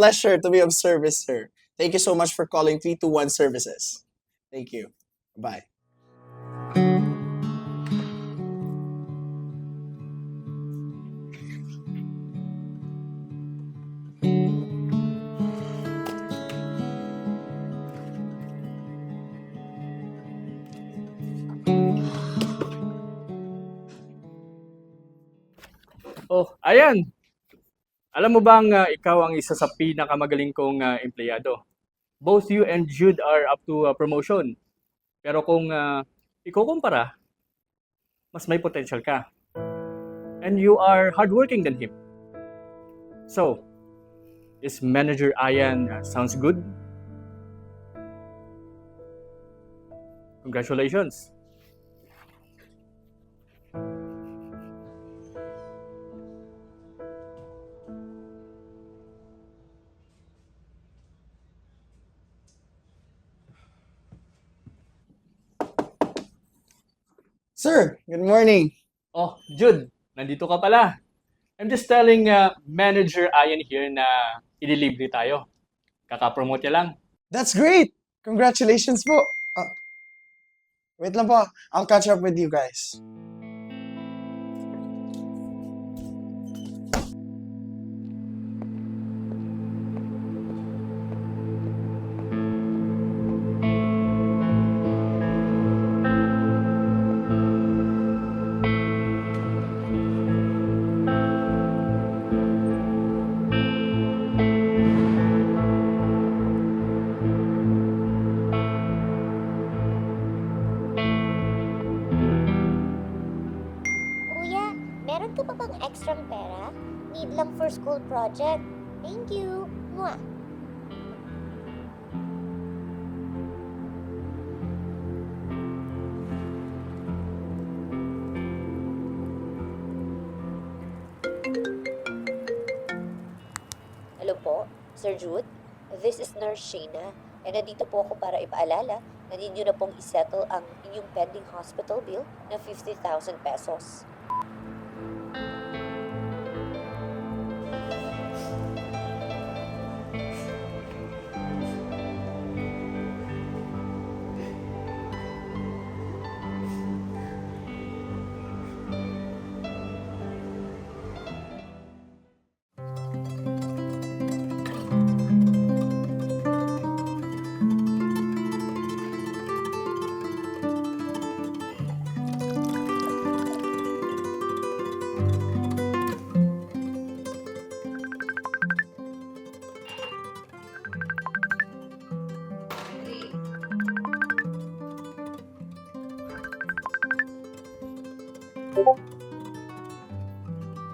Pleasure to be of service, sir. Thank you so much for calling 321 Services. Thank you. Bye. Oh, ayan. Alam mo bang ah, ikaw ang isa sa pinakamagaling kong ah, empleyado? Both you and Jude are up to ah, promotion. Pero kung uh, ikukumpara, mas may potential ka. And you are hardworking than him. So, is Manager Ayan ah, sounds good? Congratulations. Morning. Oh, Jude, nandito ka pala. I'm just telling uh, Manager Ayan here na ililibre tayo. Kaka-promote niya lang. That's great. Congratulations po. Ah, wait lang po. I'll catch up with you guys. Extra pera? Need lang for school project. Thank you. Mwah. Hello po, Sir Jude. This is Nurse Shayna. And nandito po ako para ipaalala na ninyo na pong isettle ang inyong pending hospital bill na 50,000 pesos.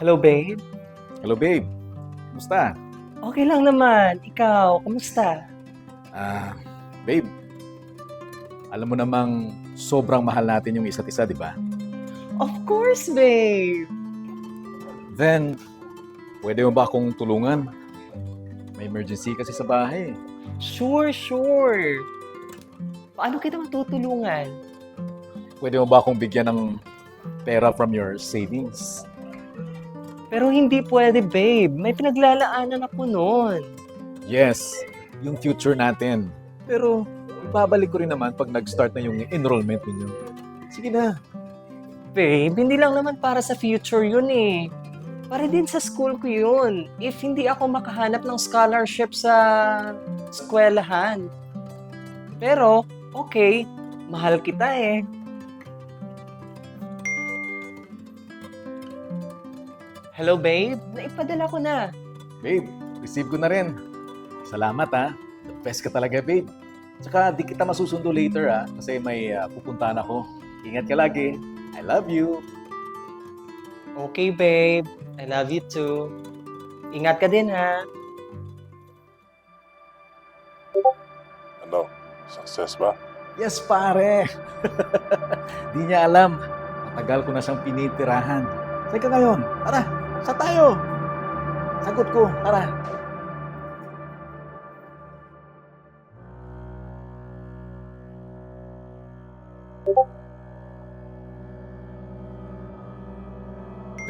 Hello, babe. Hello, babe. Kumusta? Okay lang naman. Ikaw, kamusta? Ah, babe. Alam mo namang sobrang mahal natin yung isa't isa, di ba? Of course, babe. Then, pwede mo ba akong tulungan? May emergency kasi sa bahay. Sure, sure. Paano kita matutulungan? Pwede mo ba akong bigyan ng pera from your savings? Pero hindi pwede, babe. May pinaglalaanan ako noon. Yes, yung future natin. Pero, ibabalik ko rin naman pag nag-start na yung enrollment ninyo. Sige na. Babe, hindi lang naman para sa future yun eh. Para din sa school ko yun. If hindi ako makahanap ng scholarship sa eskwelahan. Pero, okay. Mahal kita eh. Hello, babe. Naipadala ko na. Babe, receive ko na rin. Salamat ha. The best ka talaga, babe. Tsaka di kita masusundo later ha, kasi may uh, pupuntahan ako. Ingat ka lagi. I love you. Okay, babe. I love you too. Ingat ka din, ha? Ano? Success ba? Yes, pare. di niya alam. Matagal ko na siyang pinitirahan. Teka ngayon, tara, sa tayo. Sagot ko, tara.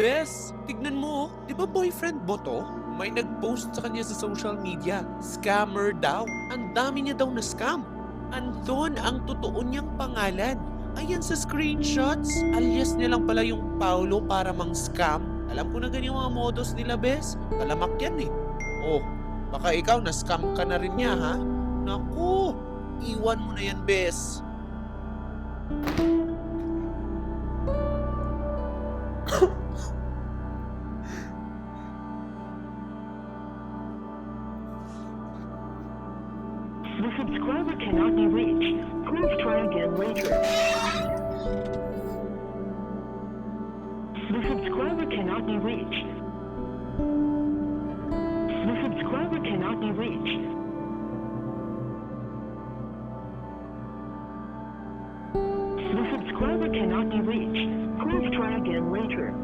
Bes, tignan mo, di ba boyfriend mo to? may nag-post sa kanya sa social media. Scammer daw. Ang dami niya daw na scam. Andon ang totoo niyang pangalan. Ayan sa screenshots. Alias niya lang pala yung Paulo para mang scam. Alam ko na ganyan mga modus nila, bes. Talamak yan eh. Oh, baka ikaw na-scam ka na rin niya, ha? Naku, iwan mo na yan, bes. The subscriber cannot be reached. The subscriber cannot be reached. The subscriber cannot be reached. Please try again later.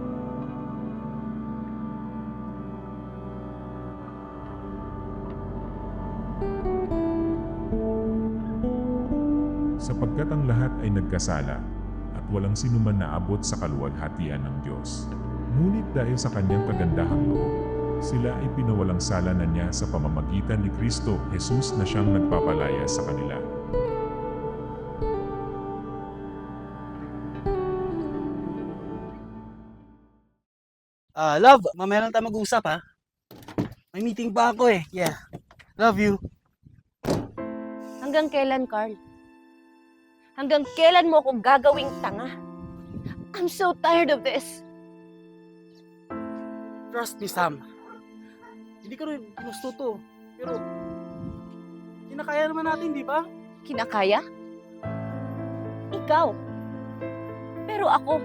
sapagkat ang lahat ay nagkasala, walang sinuman naabot sa kaluwalhatian ng Diyos. Ngunit dahil sa kanyang kagandahang loob, sila ay pinawalang sala na niya sa pamamagitan ni Kristo Jesus na siyang nagpapalaya sa kanila. Ah, love, mamaya lang tayo mag-usap ha. May meeting pa ako eh. Yeah. Love you. Hanggang kailan, Carl? Hanggang kailan mo ako gagawing tanga? I'm so tired of this. Trust me, Sam. Hindi ko rin ginusto to. Pero, kinakaya naman natin, di ba? Kinakaya? Ikaw. Pero ako,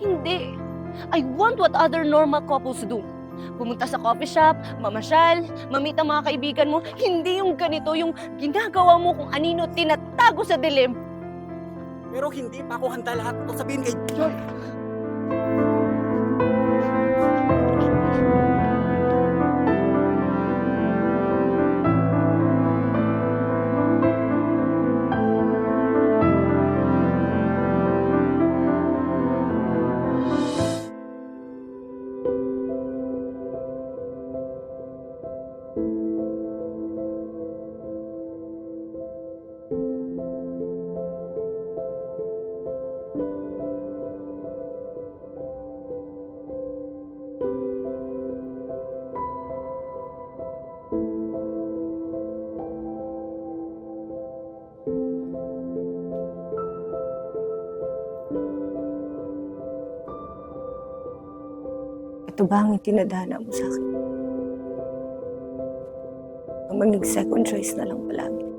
hindi. I want what other normal couples do. Pumunta sa coffee shop, mamasyal, mamit ang mga kaibigan mo. Hindi yung ganito, yung ginagawa mo kung anino tinatago sa dilim. Pero hindi pa ako handa lahat ito sabihin kay Joy. Ito ba ang itinadhana mo sa akin? Maging second choice na lang palagi.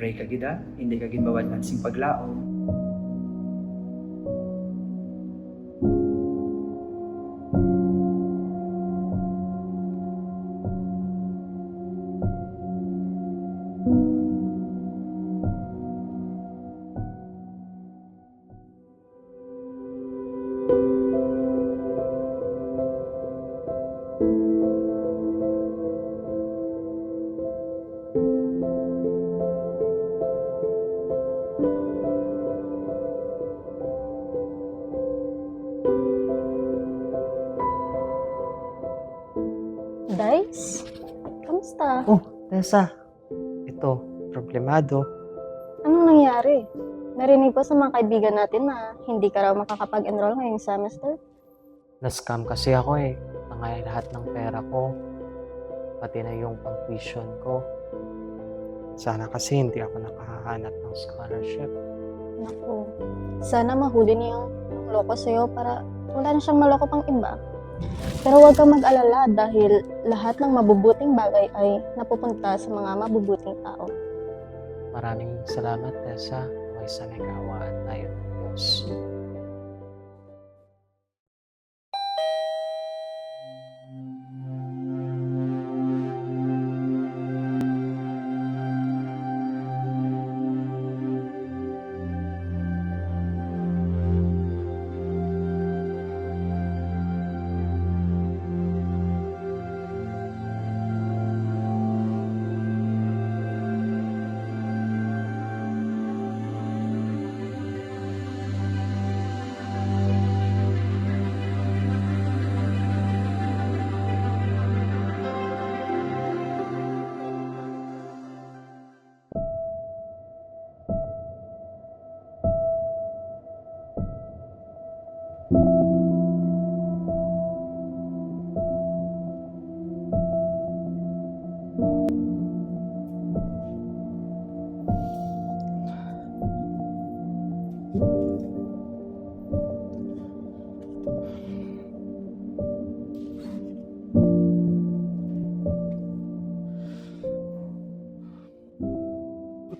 Pray ka gida, hindi ka gibawat sing paglao. Tessa. Ito, problemado. Anong nangyari? Narinig ko sa mga kaibigan natin na hindi ka raw makakapag-enroll ngayong semester. Na-scam kasi ako eh. Nangay lahat ng pera ko. Pati na yung pang-tuition ko. Sana kasi hindi ako nakahanap ng scholarship. Naku, sana mahuli niya yung loko sa'yo para wala na siyang maloko pang iba. Pero huwag kang mag-alala dahil lahat ng mabubuting bagay ay napupunta sa mga mabubuting tao. Maraming salamat, Tessa. May sa nagawaan tayo ng Diyos.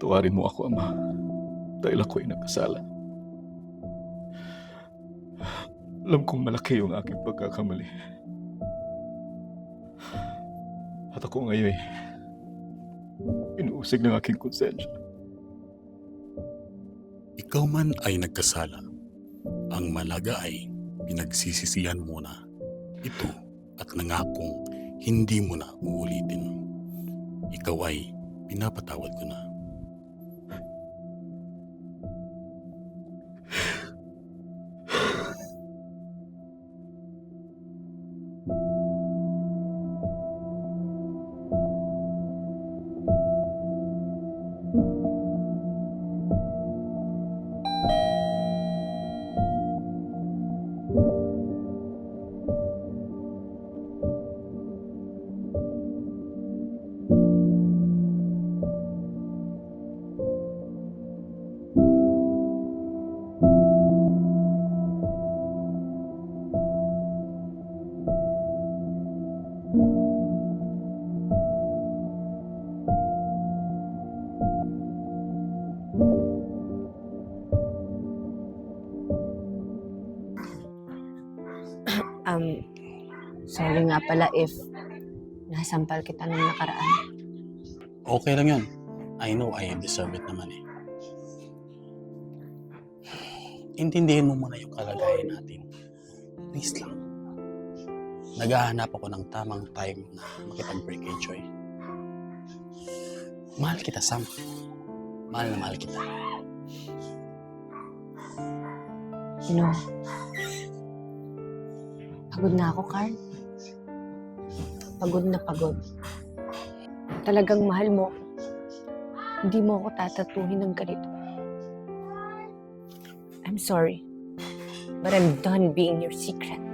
Patawarin mo ako, Ama. Dahil ako ay nagkasala. Alam kong malaki yung aking pagkakamali. At ako ngayon ay inuusig ng aking konsensya. Ikaw man ay nagkasala. Ang malaga ay pinagsisisihan mo na ito at nangakong hindi mo na uulitin. Ikaw ay pinapatawad ko na. Pala if nasampal kita nung nakaraan. Okay lang yun. I know I deserve it naman eh. Intindihin mo muna yung kalagayan natin. Please lang. Naghahanap ako ng tamang time na makipag-break kay Joy. Mahal kita, Sam. Mahal na mahal kita. You know, pagod na ako, Carl. Pagod na pagod. Talagang mahal mo. Hindi mo ako tatatuhin ng ganito. I'm sorry. But I'm done being your secret.